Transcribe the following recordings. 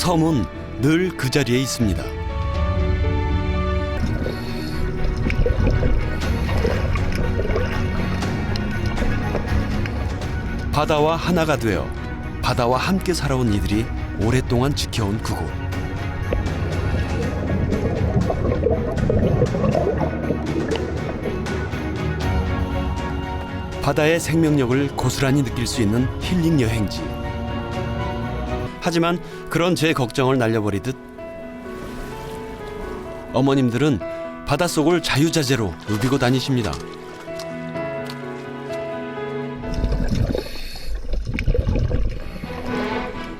섬은 늘 그 자리에 있습니다. 바다와 하나가 되어 바다와 함께 살아온 이들이 오랫동안 지켜온 그곳. 바다의 생명력을 고스란히 느낄 수 있는 힐링 여행지. 하지만 그런 제 걱정을 날려버리듯 어머님들은 바닷속을 자유자재로 누비고 다니십니다.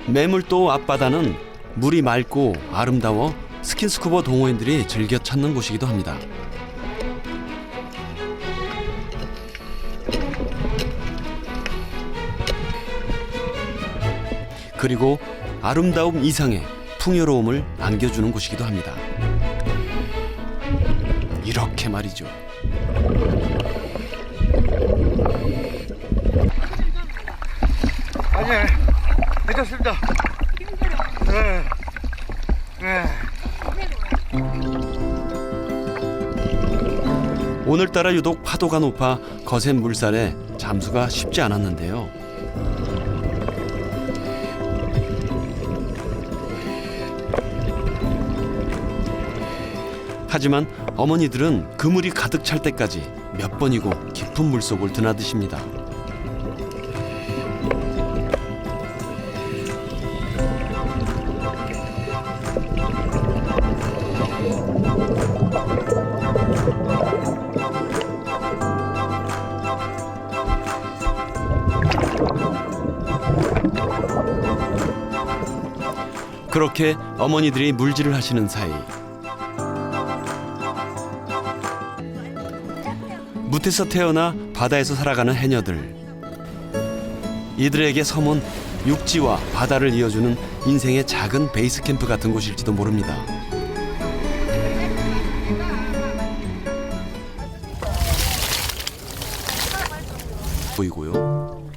매물도 앞바다는 물이 맑고 아름다워 스킨스쿠버 동호인들이 즐겨 찾는 곳이기도 합니다. 그리고 아름다움 이상의 풍요로움을 안겨주는 곳이기도 합니다. 이렇게 말이죠. 아니, 괜찮습니다. 네. 네. 오늘따라 유독 파도가 높아 거센 물살에 잠수가 쉽지 않았는데요. 하지만 어머니들은 그물이 가득 찰 때까지 몇 번이고 깊은 물속을 드나드십니다. 그렇게 어머니들이 물질을 하시는 사이 무태서 태어나 바다에서 살아가는 해녀들 이들에게 섬은 육지와 바다를 이어주는 인생의 작은 베이스 캠프 같은 곳일지도 모릅니다. 보이고요.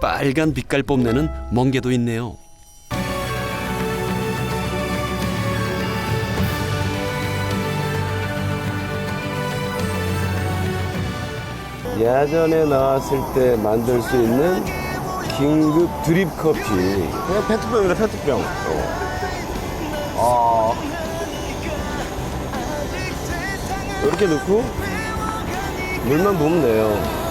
빨간 빛깔 뽐내는 멍게도 있네요. 예전에 나왔을 때 만들 수 있는 긴급 드립 커피. 그냥 페트병이다, 페트병. 어. 아. 이렇게 넣고 물만 부으면 돼요.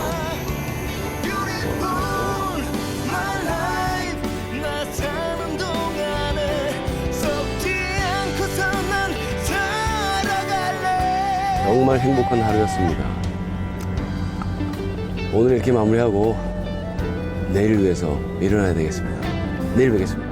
정말 행복한 하루였습니다. 오늘 이렇게 마무리하고 내일 위해서 일어나야 되겠습니다. 내일 뵙겠습니다.